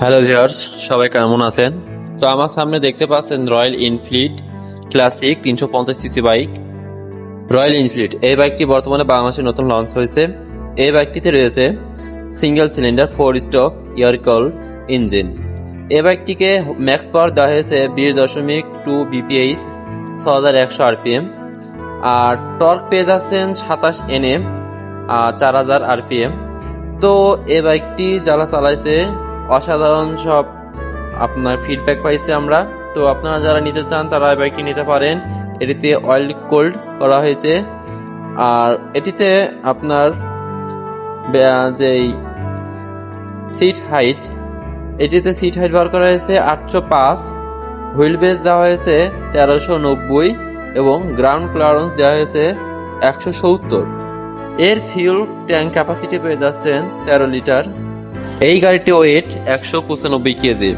Hello viewers সবাই কেমন আছেন? তো আমার সামনে দেখতে পাচ্ছেন রয়্যাল ইনফিল্ড ক্লাসিক তিনশো পঞ্চাশ সিসি বাইক রয়্যাল ইনফিল্ড এই বাইকটি বর্তমানে বাংলাদেশে নতুন লঞ্চ হয়েছে। এই বাইকটিতে রয়েছে single cylinder four stroke air cooled engine এই বাইকটিকে ম্যাক্স পাওয়ার দেওয়া হয়েছে বিশ দশমিক টু বিপিএইচ ছ হাজার একশো আরপিএম আর টর্ক পেয়ে যাচ্ছেন সাতাশ এনএম চার হাজার আরপিএম তো এই বাইকটি যারা চালাইছে অসাধারণ সব আপনার ফিডব্যাক পাইছি আমরা। তো আপনারা যারা নিতে চান, তারা এই বাইকটি নিতে পারেন? এটিতে অয়েল কোল্ড করা হয়েছে। আর এটিতে আপনার যেই সিট হাইট এটিতে সিট হাইট বার করা হয়েছে আটশো পাঁচ হুইল বেস দেওয়া হয়েছে তেরোশো নব্বই এবং গ্রাউন্ড ক্লিয়ারেন্স দেওয়া হয়েছে একশো সত্তর। এর ফিউল ট্যাঙ্ক ক্যাপাসিটি পেয়ে যাচ্ছেন তেরো লিটার। এই গাড়িটি ওয়েট একশো পঁচানব্বই কেজি।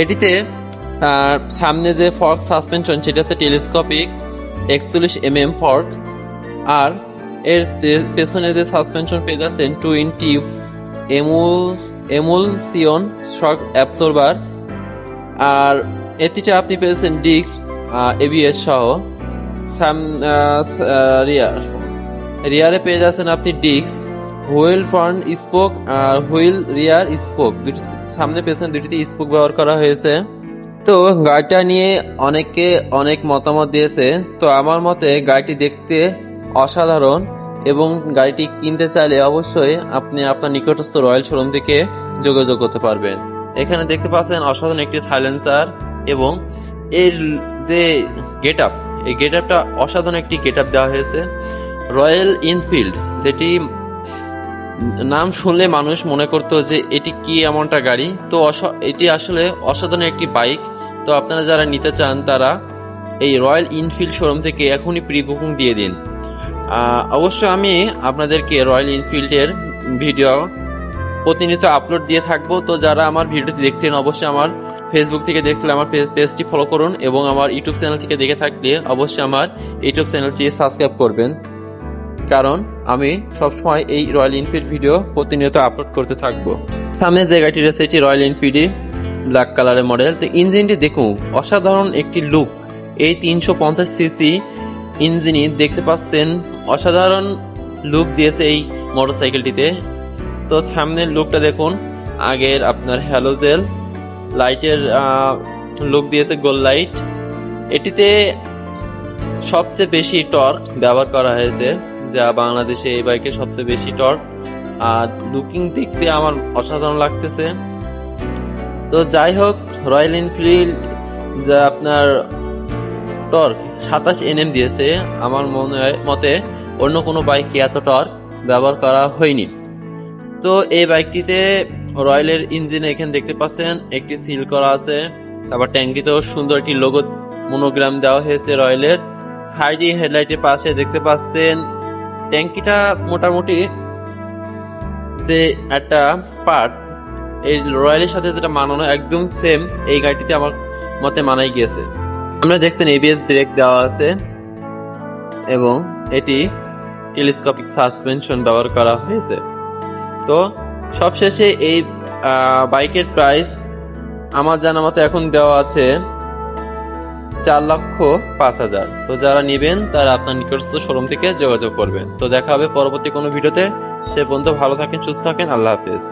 এটিতে সামনে যে ফর্ক সাসপেনশন সেটা হচ্ছে টেলিস্কোপিক একচল্লিশ এম এম ফর্ক আর এর পেছনে যে সাসপেনশন পেয়ে যাচ্ছেন টোয়েন্টি এমুলসিয়ন শক অ্যাবসর্বার আর এটিতে আপনি পেয়েছেন ডিস্ক এবিএস সহ। সাম রিয়ার রিয়ারে পেয়ে যাচ্ছেন আপনি ডিস্ক হুইল ফ্রন্ট স্পোক আর হুইল রিয়ার স্পোক। দুটি সামনে পেছনে দুটিতে স্পোক ব্যবহার করা হয়েছে। তো গাড়িটা নিয়ে অনেকে অনেক মতামত দিয়েছে। তো আমার মতে গাড়িটি দেখতে অসাধারণ এবং গাড়িটি কিনতে চাইলে অবশ্যই আপনি আপনার নিকটস্থ রয়্যাল শোরুম থেকে যোগাযোগ করতে পারবেন। এখানে দেখতে পাচ্ছেন অসাধারণ একটি সাইলেন্সার এবং এর যে গেট আপ এই গেট আপটা অসাধারণ একটি গেট আপ দেওয়া হয়েছে। রয়্যাল ইনফিল্ড যেটি নাম শুনলে মানুষ মনে করতো যে, এটি কি এমনটা গাড়ি? তো এটি আসলে অসাধারণ একটি বাইক। তো আপনারা যারা নিতে চান, তারা এই রয়্যাল ইনফিল্ড শোরুম থেকে এখনই প্রি বুকিং দিয়ে দিন। অবশ্য আমি আপনাদেরকে রয়্যাল ইনফিল্ডের ভিডিও প্রতিনিয়ত আপলোড দিয়ে থাকব। তো যারা আমার ভিডিওটি দেখছেন, অবশ্যই আমার ফেসবুক থেকে দেখলে আমার পেজ- পেজটি ফলো করুন এবং আমার ইউটিউব চ্যানেল থেকে দেখে থাকলে অবশ্যই আমার ইউটিউব চ্যানেলটি সাবস্ক্রাইব করবেন। কারণ আমি সবসময় এই রয়্যাল এনফিল্ড ভিডিও প্রতিনিয়ত আপলোড করতে থাকব। সামনে যে গাড়িটি রয়েছে, এটি রয়্যাল এনফিল্ডই ব্ল্যাক কালারের মডেল তো ইঞ্জিনটি দেখুন, অসাধারণ একটি লুক এই তিনশো পঞ্চাশ সিসি ইঞ্জিনই দেখতে পাচ্ছেন, অসাধারণ লুক দিয়েছে এই মোটরসাইকেলটিতে তো সামনের লুকটা দেখুন, আগের আপনার হ্যালোজেল লাইটের লুক দিয়েছে গোল লাইট এটিতে সবচেয়ে বেশি টর্ক ব্যবহার করা হয়েছে। যা বাংলাদেশে এই বাইকে সবচেয়ে বেশি টর্ক। আর লুকিং দেখতে আমার অসাধারণ লাগতেছে। তো যাই হোক রয়্যাল এনফিল্ড যা আপনার টর্ক, সাতাশ এনএম দিয়েছে। আমার মনে মতে অন্য কোনো বাইকে এত টর্ক ব্যবহার করা হয়নি। তো এই বাইকটিতে রয়্যালের ইঞ্জিনে এখানে দেখতে পাচ্ছেন, একটি সিল করা আছে। তারপর ট্যাঙ্কিতেও সুন্দর একটি লোগো মনোগ্রাম দেওয়া হয়েছে রয়্যালের। সাইডে হেডলাইটের পাশে দেখতে পাচ্ছেন ট্যাঙ্কিটা মোটামুটি যে একটা পার্ট এই রয়্যালের সাথে যেটা মানানো একদম সেম এই গাড়িটিতে আমার মতে মানাই গিয়েছে। আমরা দেখছেন এবিএস ব্রেক দেওয়া আছে এবং এটি টেলিস্কোপিক সাসপেনশন ব্যবহার করা হয়েছে। তো সবশেষে এই বাইকের প্রাইস আমার জানা মতো এখন দেওয়া আছে চার লক্ষ পাঁচ হাজার। তো যারা নেবেন, তারা আপনার নিকটস্থ শোরুম থেকে যোগাযোগ করবেন। তো দেখা হবে পরবর্তী কোনো ভিডিওতে। সে পর্যন্ত ভালো থাকেন, সুস্থ থাকেন, আল্লাহ হাফেজ।